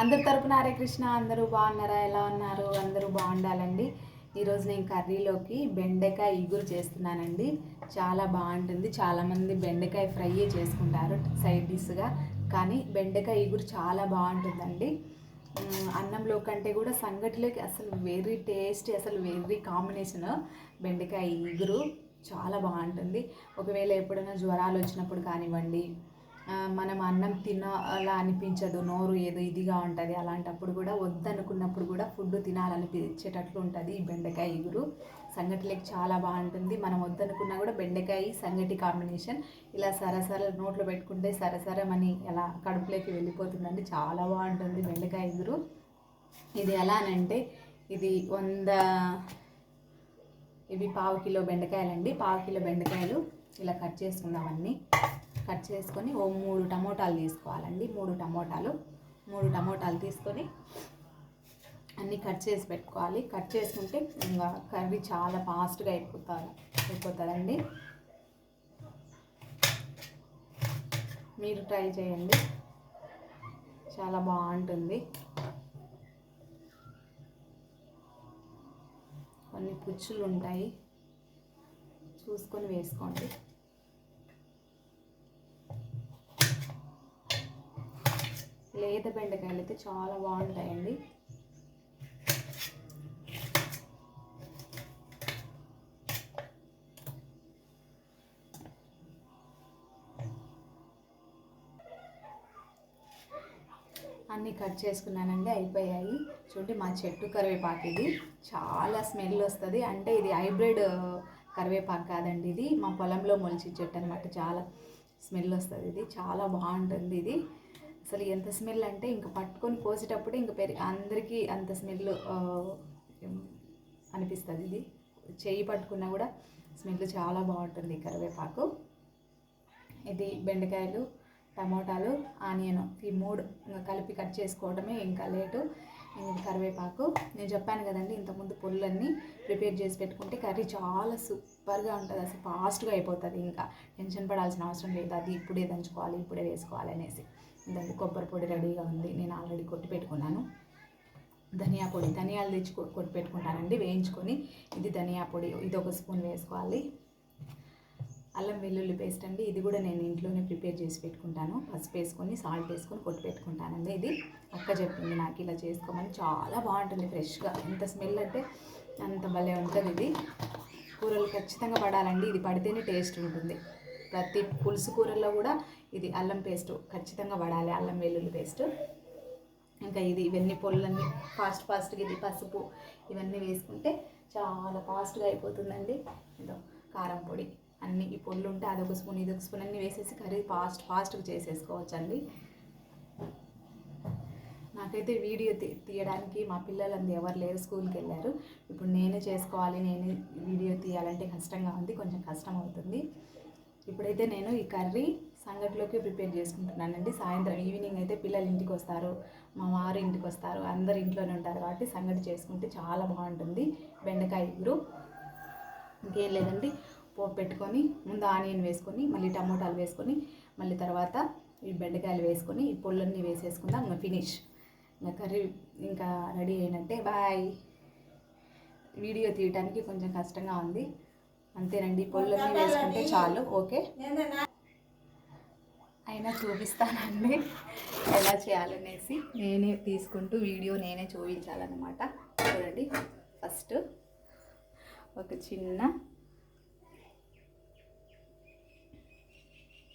అందరి తరపున హరే కృష్ణ అందరూ బాగున్నారా? ఎలా ఉన్నారు? అందరూ బాగుండాలండి. ఈరోజు నేను కర్రీలోకి బెండకాయ ఇగురు చేస్తున్నానండి. చాలా బాగుంటుంది. చాలామంది బెండకాయ ఫ్రై చేసుకుంటారు సైడ్ డిష్గా. కానీ బెండకాయ ఇగురు చాలా బాగుంటుందండి. అన్నంలో కంటే కూడా సంగటిలోకి అసలు వెరీ టేస్ట్ అసలు వెరీ కాంబినేషన్ బెండకాయ ఇగురు చాలా బాగుంటుంది. ఒకవేళ ఎప్పుడైనా జ్వరాలు వచ్చినప్పుడు కానివ్వండి మనం అన్నం తినాలా అనిపించదు నోరు ఏదో ఇదిగా ఉంటుంది అలాంటప్పుడు కూడా వద్దనుకున్నప్పుడు కూడా ఫుడ్ తినాలనిపించేటట్లు ఉంటుంది ఈ బెండకాయ ఇగురు సంగటిలోకి చాలా బాగుంటుంది. మనం వద్దనుకున్నా కూడా బెండకాయ సంగటి కాంబినేషన్. ఇలా సరసర నోట్లో పెట్టుకుంటే సరసరమని ఎలా కడుపులోకి వెళ్ళిపోతుందండి. చాలా బాగుంటుంది బెండకాయ ఇగురు ఇది ఎలా అనంటే ఇది వంద ఇవి పావు కిలో బెండకాయలండి. పావు కిలో బెండకాయలు ఇలా కట్ చేసుకుందాం అన్నీ. కట్ చేసుకొని ఓ మూడు టమోటాలు తీసుకోవాలండి. మూడు టమోటాలు మూడు టమోటాలు తీసుకొని అన్నీ కట్ చేసి పెట్టుకోవాలి. కట్ చేసుకుంటే ఇంకా కర్రీ చాలా ఫాస్ట్గా అయిపోతారు అయిపోతుందండి. మీరు ట్రై చేయండి. చాలా బాగుంటుంది. కొన్ని పుచ్చులు ఉంటాయి. చూసుకొని వేసుకోండి. లేత బెండకాయలు అయితే చాలా బాగుంటాయండి. అన్నీ కట్ చేసుకున్నానండి అయిపోయాయి. చూడండి మా చెట్టు కరివేపాకు ఇది. చాలా స్మెల్ వస్తుంది. అంటే ఇది హైబ్రిడ్ కరివేపాకు కాదండి ఇది. మా పొలంలో మొలిచి చెట్టు అనమాట చాలా స్మెల్ వస్తుంది ఇది. చాలా బాగుంటుంది ఇది. అసలు ఎంత స్మెల్ అంటే ఇంకా పట్టుకొని కోసేటప్పుడు ఇంకా పెరి అందరికీ అంత స్మెల్ అనిపిస్తుంది. ఇది చేయి పట్టుకున్నా కూడా స్మెల్ చాలా బాగుంటుంది కరివేపాకు. ఇది బెండకాయలు టమోటాలు ఆనియన్ ఈ మూడు ఇంకా కలిపి కట్ చేసుకోవడమే ఇంకా లేటు. ఇంకా కరివేపాకు నేను చెప్పాను కదండి ఇంతకుముందు పొల్లన్నీ ప్రిపేర్ చేసి పెట్టుకుంటే కర్రీ చాలా సూపర్గా ఉంటుంది. అసలు ఫాస్ట్గా అయిపోతుంది ఇంకా. టెన్షన్ పడాల్సిన అవసరం లేదు. అది ఇప్పుడే దంచుకోవాలి ఇప్పుడే వేసుకోవాలి అనేసి. దానికి కొబ్బరి పొడి రెడీగా ఉంది. నేను ఆల్రెడీ కొట్టి పెట్టుకున్నాను. ధనియా పొడి ధనియాలు తెచ్చి కొట్టి పెట్టుకుంటానండి వేయించుకొని. ఇది ధనియా పొడి ఇది ఒక స్పూన్ వేసుకోవాలి. అల్లం వెల్లుల్లి పేస్ట్ అండి ఇది కూడా నేను ఇంట్లోనే ప్రిపేర్ చేసి పెట్టుకుంటాను. పసుపు వేసుకొని సాల్ట్ వేసుకొని కొట్టి పెట్టుకుంటానండి ఇది. అక్క చెప్పింది నాకు ఇలా చేసుకోమని చాలా బాగుంటుంది ఫ్రెష్గా. ఎంత స్మెల్ అంటే అంత భలే ఉంటుంది ఇది. కూరలు ఖచ్చితంగా పడాలండి ఇది పడితేనే టేస్ట్ ఉంటుంది. ప్రతి పులుసు కూరల్లో కూడా ఇది అల్లం పేస్ట్ ఖచ్చితంగా వాడాలి అల్లం వెల్లుల్లి పేస్ట్. ఇంకా ఇది ఇవన్నీ పొల్లన్నీ ఫాస్ట్ ఫాస్ట్గా ఇది పసుపు ఇవన్నీ వేసుకుంటే చాలా ఫాస్ట్గా అయిపోతుందండి. ఇదో కారం పొడి అన్ని ఈ పొల్లు ఉంటే అదొక స్పూన్ ఇదొక స్పూన్ అన్నీ వేసేసి కర్రీ ఫాస్ట్ ఫాస్ట్గా చేసేసుకోవచ్చండి. నాకైతే వీడియో తీ తీయడానికి మా పిల్లలందరూ ఎవరు లేరు స్కూల్కి వెళ్ళారు. ఇప్పుడు నేనే చేసుకోవాలి నేనే వీడియో తీయాలంటే కష్టంగా ఉంది కొంచెం కష్టం అవుతుంది. ఇప్పుడైతే నేను ఈ కర్రీ సంగటిలోకి ప్రిపేర్ చేసుకుంటున్నానండి. సాయంత్రం ఈవినింగ్ అయితే పిల్లలు ఇంటికి వస్తారు మా వారు ఇంటికి వస్తారు అందరు ఇంట్లోనే ఉంటారు కాబట్టి సంగటి చేసుకుంటే చాలా బాగుంటుంది. బెండకాయ ఇగురు ఇంకేం లేదండి. పోపు పెట్టుకొని ముందు ఆనియన్ వేసుకొని మళ్ళీ టమోటాలు వేసుకొని మళ్ళీ తర్వాత ఈ బెండకాయలు వేసుకొని ఈ పొళ్ళన్నీ వేసేసుకుందాం ఇంకా ఫినిష్. ఇంకా కర్రీ ఇంకా రెడీ అయినట్టే. బాయ్. వీడియో తీయడానికి కొంచెం కష్టంగా ఉంది. అంతేనండి పొల్లన్నీ వేసుకుంటే చాలు ఓకే? అయినా చూపిస్తానండి ఎలా చేయాలనేసి నేనే తీసుకుంటూ వీడియో నేనే చూపించాలన్నమాట. చూడండి ఫస్ట్ ఒక చిన్న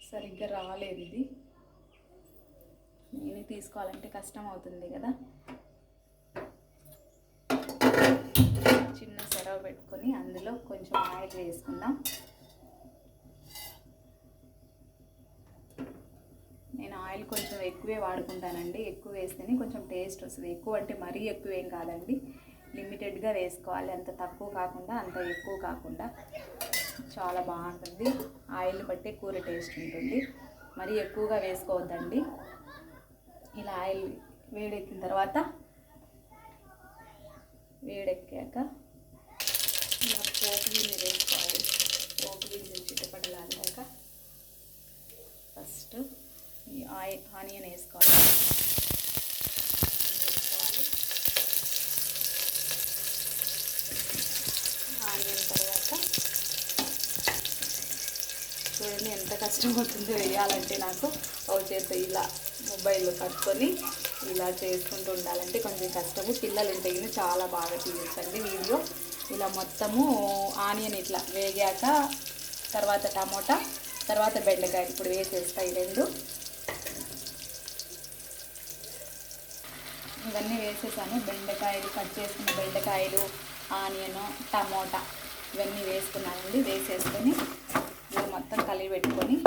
సరిగ్గా రాలేదు ఇది. నేనే తీసుకోవాలంటే కష్టం అవుతుంది కదా. చిన్న సెరవ పెట్టుకొని అందులో కొంచెం ఆయిల్ వేసుకుందాం. నేను ఆయిల్ కొంచెం ఎక్కువే వాడుకుంటానండి. ఎక్కువ వేస్తేనే కొంచెం టేస్ట్ వస్తుంది. ఎక్కువ అంటే మరీ ఎక్కువ ఏం కాదండి. లిమిటెడ్గా వేసుకోవాలి. అంత తక్కువ కాకుండా అంత ఎక్కువ కాకుండా. చాలా బాగుంటుంది. ఆయిల్ బట్టి కూర టేస్ట్ ఉంటుంది. మరీ ఎక్కువగా వేసుకోవద్దండి. ఇలా ఆయిల్ వేడెక్కిన తర్వాత వేడెక్కాక పోపు గింజలు వేసుకోవాలి. పోపు గింజలు చిట్టపడలాగాక ఫస్ట్ ఈ ఆయిల్ ఆనియన్ వేసుకోవాలి. ఆనియన్ తర్వాత చూడండి ఎంత కష్టమవుతుంది వేయాలంటే నాకు ఓ చేత ఇలా మొబైల్లో పట్టుకొని ఇలా చేసుకుంటూ ఉండాలంటే కొంచెం కష్టము. పిల్లలు ఇంతగిన చాలా బాగా తీయొచ్చండి వీడియో. ఇలా మొత్తము ఆనియన్ ఇట్లా వేగాక తర్వాత టమోటా తర్వాత బెండకాయ ఇప్పుడు వేసేస్తాయి రెండు. ఇవన్నీ వేసేసాను. బెండకాయలు కట్ చేసుకున్న బెండకాయలు ఆనియన్ టమోటా ఇవన్నీ వేసుకున్నానండి. వేసేసుకొని ఇలా మొత్తం కలిగి పెట్టుకొని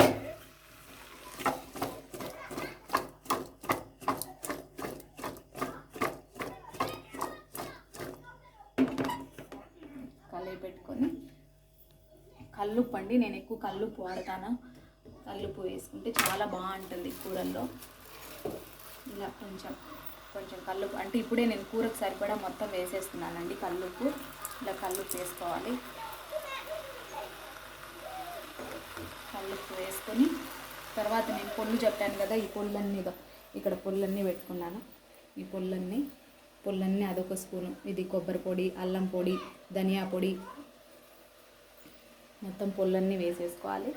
పెట్టుకొని కల్లుప్పు అండి నేను ఎక్కువ కల్లుప్పు వాడతాను కల్లుప్పు వేసుకుంటే చాలా బాగుంటుంది కూరల్లో. ఇలా కొంచెం కొంచెం కల్లుప్పు అంటే ఇప్పుడే నేను కూరకు సరిపడా మొత్తం వేసేస్తున్నానండి కల్లుప్పు ఇలా కల్లుప్పు వేసుకోవాలి కల్లుప్పు వేసుకొని తర్వాత నేను పొల్లు చెప్పాను కదా ఈ పొల్లన్నీ ఇక్కడ పొల్లన్నీ పెట్టుకున్నాను. ఈ పొల్లన్నీ పొల్లన్నీ అదొక స్పూను. ఇది కొబ్బరి పొడి అల్లం పొడి ధనియా పొడి. మొత్తం పొల్లన్నీ వేసేసుకోవాలి.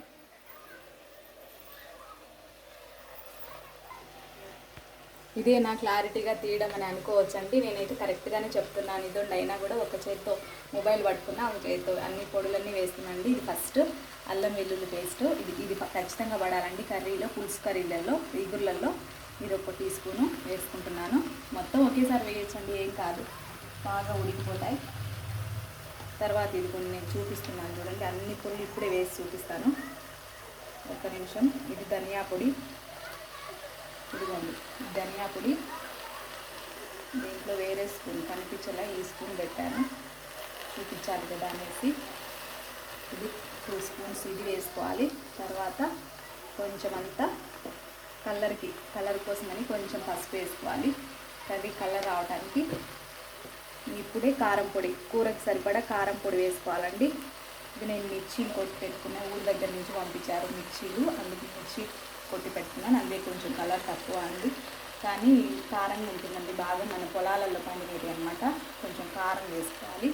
ఇదే నా క్లారిటీగా తీయడం అని అనుకోవచ్చు అండి నేనైతే కరెక్ట్గానే చెప్తున్నాను. ఇదండి అయినా కూడా ఒక చేత్తో మొబైల్ పట్టుకున్నా ఒక చేతితో అన్ని పొడులన్నీ వేస్తున్నానండి. ఇది ఫస్ట్ అల్లం వెల్లుల్లి పేస్ట్. ఇది ఇది ఖచ్చితంగా పడాలండి కర్రీలో పులుసు కర్రీలలో ఇగుర్లలో. ఇది ఒక టీ స్పూను వేసుకుంటున్నాను. మొత్తం ఒకేసారి వేయచ్చండి ఏం కాదు. బాగా ఉడికిపోతాయి. తర్వాత ఇది కొన్ని నేను చూపిస్తున్నాను చూడండి అన్ని పొడులు ఇప్పుడే వేసి చూపిస్తాను. ఒక్క నిమిషం. ఇది ధనియా పొడి. ఇదిగోండి ధనియా పొడి. దీంట్లో వేరే స్పూన్ కనిపించేలా ఈ స్పూన్ పెట్టాను. చూపించాలి కదా అనేసి. ఇది టూ స్పూన్స్ ఇది వేసుకోవాలి. తర్వాత కొంచెం అంతా కలర్కి కలర్ కోసమని కొంచెం పసుపు వేసుకోవాలి. కర్రీ కలర్ రావడానికి ఇప్పుడే కారం పొడి కూరకు సరిపడా కారం పొడి వేసుకోవాలండి. ఇది నేను మిర్చీలు కొట్టి పెట్టుకున్నా ఊరి దగ్గర నుంచి పంపించారు మిర్చీలు అందుకు మిర్చి కొట్టి పెట్టుకున్నాను. అందుకే కొంచెం కలర్ తక్కువ అండి. కానీ కారం ఉంటుందండి బాగా మన పొలాలలో పండినది అనమాట కొంచెం కారం వేసుకోవాలి.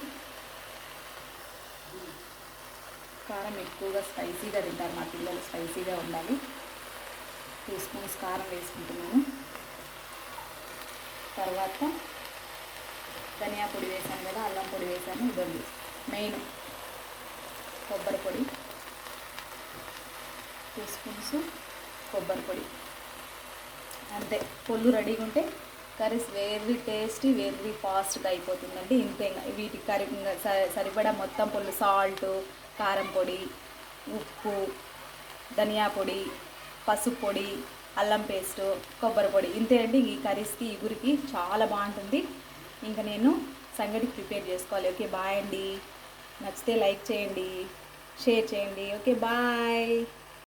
కారం ఎక్కువగా స్పైసీగా తింటారు మా పిల్లలు స్పైసీగా ఉండాలి. టీ స్పూన్స్ కారం వేసుకుంటున్నాను. తర్వాత ధనియా పొడి వేసాను కదా అల్లం పొడి వేసాను ఇవ్వండి మెయిన్ కొబ్బరి పొడి. టూ స్పూన్స్ కొబ్బరి పొడి. అంతే పొల్లు రెడీగా ఉంటే కర్రీస్ వెరీ టేస్టీ వెరీ ఫాస్ట్గా అయిపోతుందండి. ఇంతే ఇంకా. వీటికి కర్రీ సరిపడా మొత్తం పొల్లు సాల్ట్ కారం పొడి ఉప్పు ధనియా పొడి పసుపు పొడి అల్లం పేస్ట్ కొబ్బరి పొడి ఇంతే అండి. ఈ కర్రీస్కి ఈ గురికి చాలా బాగుంటుంది. ఇంకా నేను సంగటికి ప్రిపేర్ చేసుకోవాలి. ఓకే బాయ్ అండి. నచ్చితే లైక్ చేయండి. షేర్ చేయండి. Okay bye.